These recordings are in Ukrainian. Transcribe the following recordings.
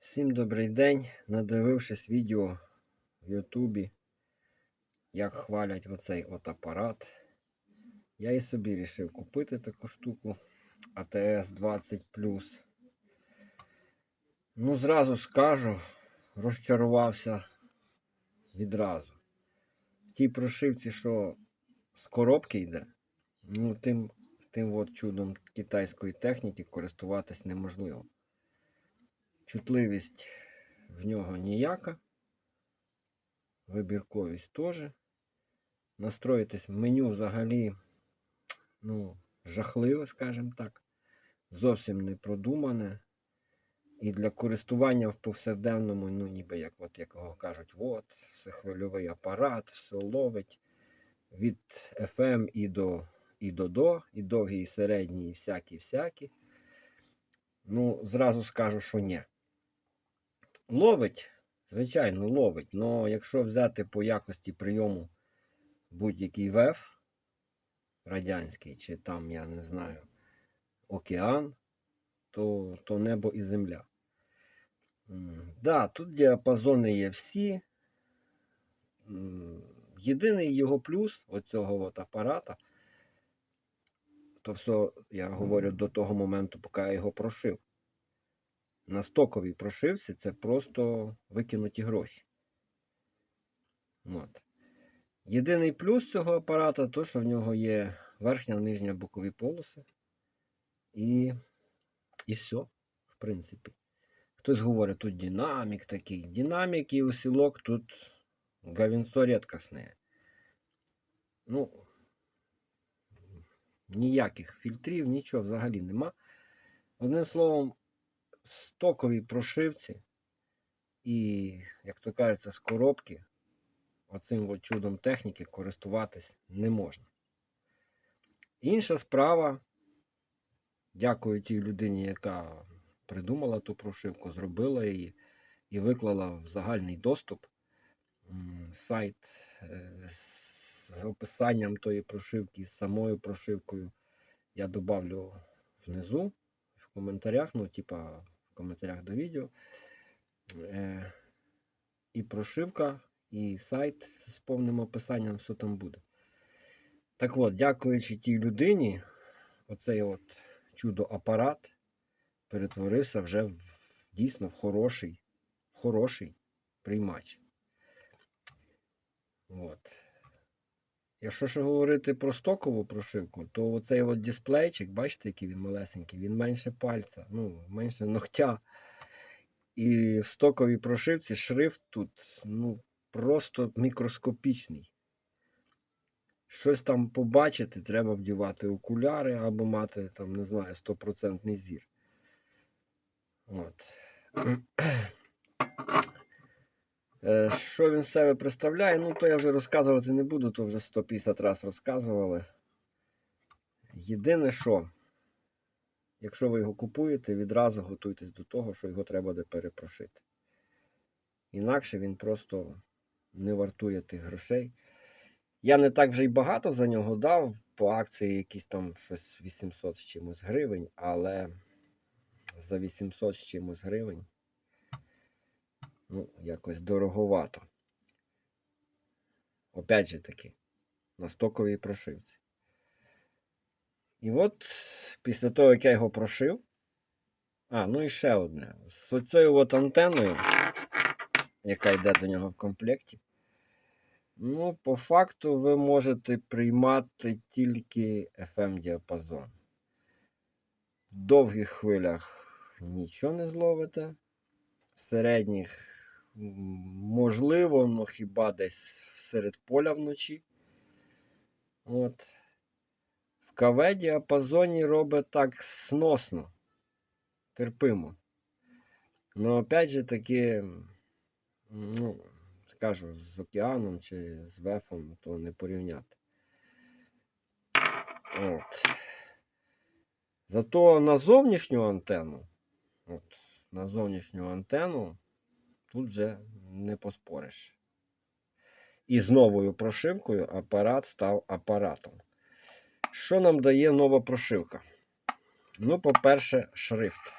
Всім добрий день. Надивившись відео в Ютубі, як хвалять оцей от апарат. Я і собі вирішив купити таку штуку АТС 20 Ну, зразу скажу, розчарувався відразу. В тій прошивці, що з коробки йде, ну, тим, тим от чудом китайської техніки користуватись неможливо. Чутливість в нього ніяка. Вибірковість теж. Настроїтись в меню взагалі ну, жахливе, скажімо так. Зовсім не продумане. І для користування в повсякденному, ну, ніби як от якого кажуть, от, це хвильовий апарат, все ловить від FM і до і до до, і довгі, і середні, і всякі-всякі. Ну, зразу скажу, що ні. Ловить, звичайно, ловить. але якщо взяти по якості прийому будь-який ВЕФ радянський, чи там, я не знаю, океан, то, то небо і земля. Да, тут діапазони є всі. Єдиний його плюс оцього от апарата, то все, я говорю до того моменту, поки я його прошив. На стоковій прошивці це просто викинуті гроші. От. Єдиний плюс цього апарата то, що в нього є верхня нижня бокові полоси. І, і все, в принципі. Хтось говорить, тут динамік такий. Динамік і усілок тут говенцо рідкісне. Ну, ніяких фільтрів, нічого взагалі нема. Одним словом, в стоковій прошивці і, як то кажеться, з коробки оцим от чудом техніки користуватись не можна. Інша справа, дякую тій людині, яка придумала ту прошивку, зробила її і виклала в загальний доступ сайт е, з описанням тої прошивки, з самою прошивкою. Я добавлю внизу в коментарях, ну, типа в коментарях до відео. Е, і прошивка, і сайт з повним описанням, все там буде. Так от, дякуючи тій людині, оцей от чудо-апарат перетворився вже в, дійсно в хороший, в хороший приймач. От. Якщо ще говорити про стокову прошивку, то оцей от дисплейчик, бачите, який він малесенький, він менше пальця, ну, менше ногтя. І в стоковій прошивці шрифт тут ну, просто мікроскопічний. Щось там побачити, треба вдівати окуляри або мати, там, не знаю, 100% зір. От. Е, Що він себе представляє? Ну, то я вже розказувати не буду, то вже 150 разів розказували. Єдине, що, якщо ви його купуєте, відразу готуйтесь до того, що його треба буде перепрошити. Інакше він просто не вартує тих грошей. Я не так вже й багато за нього дав, по акції якісь там щось 800 з чимось гривень, але за 800 з чимось гривень ну, якось дороговато. Опять же таки, на стоковій прошивці. І от після того, як я його прошив. А, ну і ще одне. З оцією от антеною, яка йде до нього в комплекті. Ну, по факту ви можете приймати тільки FM-діапазон. В довгих хвилях нічого не зловите. В середніх можливо, ну хіба десь серед поля вночі. От. В КВ діапазоні робить так сносно, терпимо. Ну, опять же таки, ну, скажу, з океаном чи з вефом, то не порівняти. От. Зато на зовнішню антенну, от, на зовнішню антенну тут вже не поспориш. І з новою прошивкою апарат став апаратом. Що нам дає нова прошивка? Ну, по-перше, шрифт.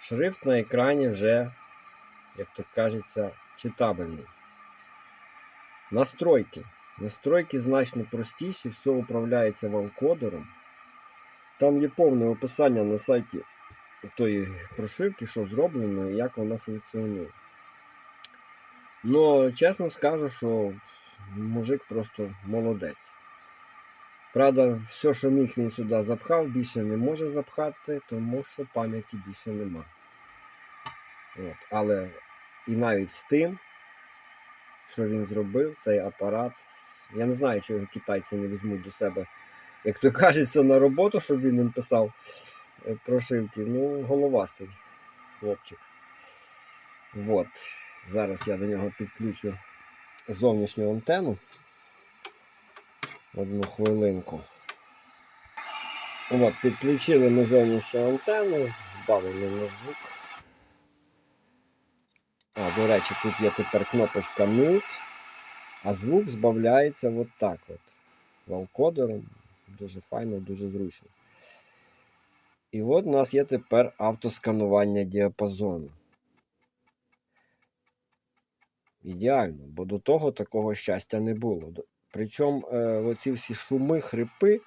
шрифт на екрані вже, як то кажеться, читабельний. Настройки. Настройки значно простіші, все управляється валкодером. Там є повне описання на сайті тої прошивки, що зроблено і як вона функціонує. Ну, чесно скажу, що мужик просто молодець. Правда, все, що міг він сюди запхав, більше не може запхати, тому що пам'яті більше нема. От. Але і навіть з тим, що він зробив, цей апарат, я не знаю, чого китайці не візьмуть до себе, як то кажеться, на роботу, щоб він їм писав прошивки. Ну, головастий хлопчик. От. Зараз я до нього підключу зовнішню антенну. Одну хвилинку. От, підключили ми зовнішню антенну, збавили на звук. А, до речі, тут є тепер кнопочка Mute, а звук збавляється от так от. Валкодером. Дуже файно, дуже зручно. І от у нас є тепер автосканування діапазону. Ідеально, бо до того такого щастя не було. Причому е, оці всі шуми, хрипи,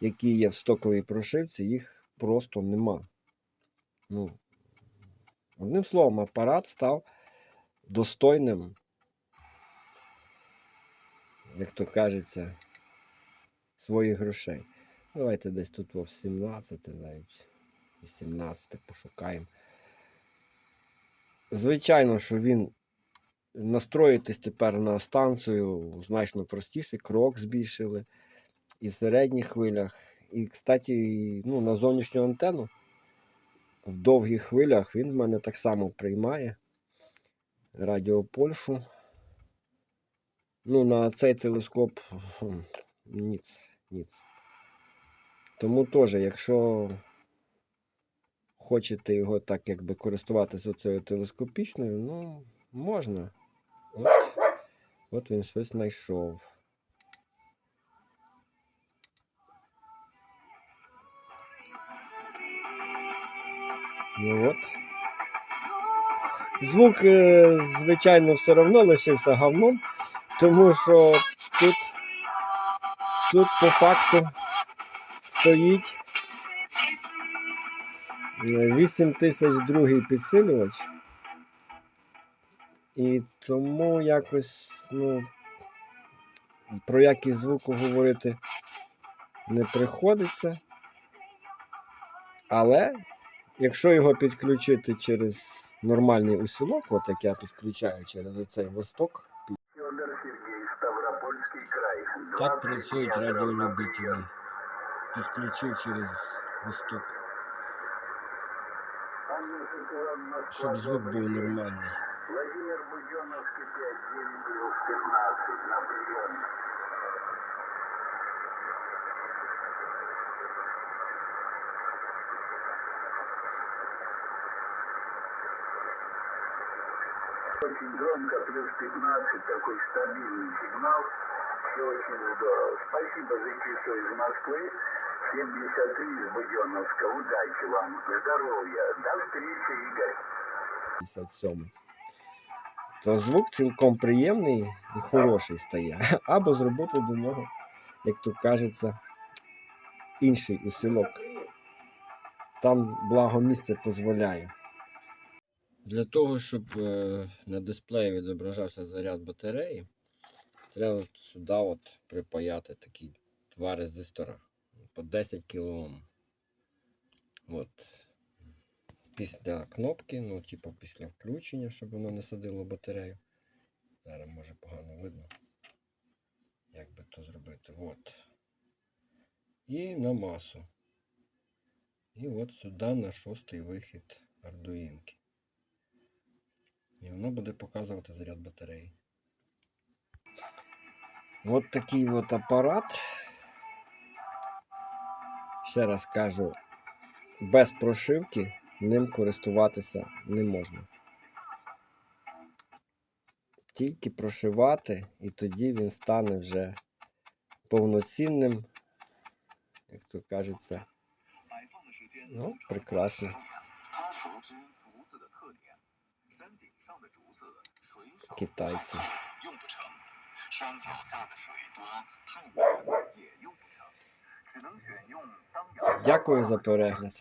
які є в стоковій прошивці, їх просто нема. Ну, одним словом, апарат став достойним, як то кажеться, своїх грошей. Давайте десь тут в 17, навіть 18 пошукаємо. Звичайно, що він настроїтись тепер на станцію значно простіше, крок збільшили і в середніх хвилях. І, кстати, ну, на зовнішню антенну в довгих хвилях він в мене так само приймає радіо Польщу. Ну, на цей телескоп ніц, ніц. Тому теж, якщо хочете його так якби користуватися цією телескопічною, ну, можна. От, от він щось знайшов. Ну от. Звук, е, звичайно, все одно лишився говном, тому що тут, тут по факту стоїть 8002 підсилювач. І тому якось, ну, про якість звуку говорити не приходиться. Але якщо його підключити через нормальний усілок, от як я підключаю через оцей восток, так працюють радіолюбителі. Підключив через восток, щоб звук був нормальний. Владимир Буденовский 5, 9 плюс 15 на прием. Очень громко, плюс 15, такой стабильный сигнал. Все очень здорово. Спасибо за часу из Москвы. 73 из Буденовска. Удачи вам, здоровья. До встречи, Игорь. 57. То звук цілком приємний і хороший стає. Або зробити до нього, як то кажеться, інший усілок. Там благо місце дозволяє. Для того, щоб е, на дисплеї відображався заряд батареї, треба сюди от припаяти такі два резистора по 10 кОм. От. Після кнопки, ну, типу після включення, щоб воно не садило батарею. Зараз може погано видно. Як би то зробити. От. І на масу. І от сюди на шостий вихід ардуїнки. І воно буде показувати заряд батареї. От такий от апарат ще раз кажу, без прошивки ним користуватися не можна. Тільки прошивати, і тоді він стане вже повноцінним, як то кажеться, ну, прекрасно. Китайці. Дякую за перегляд.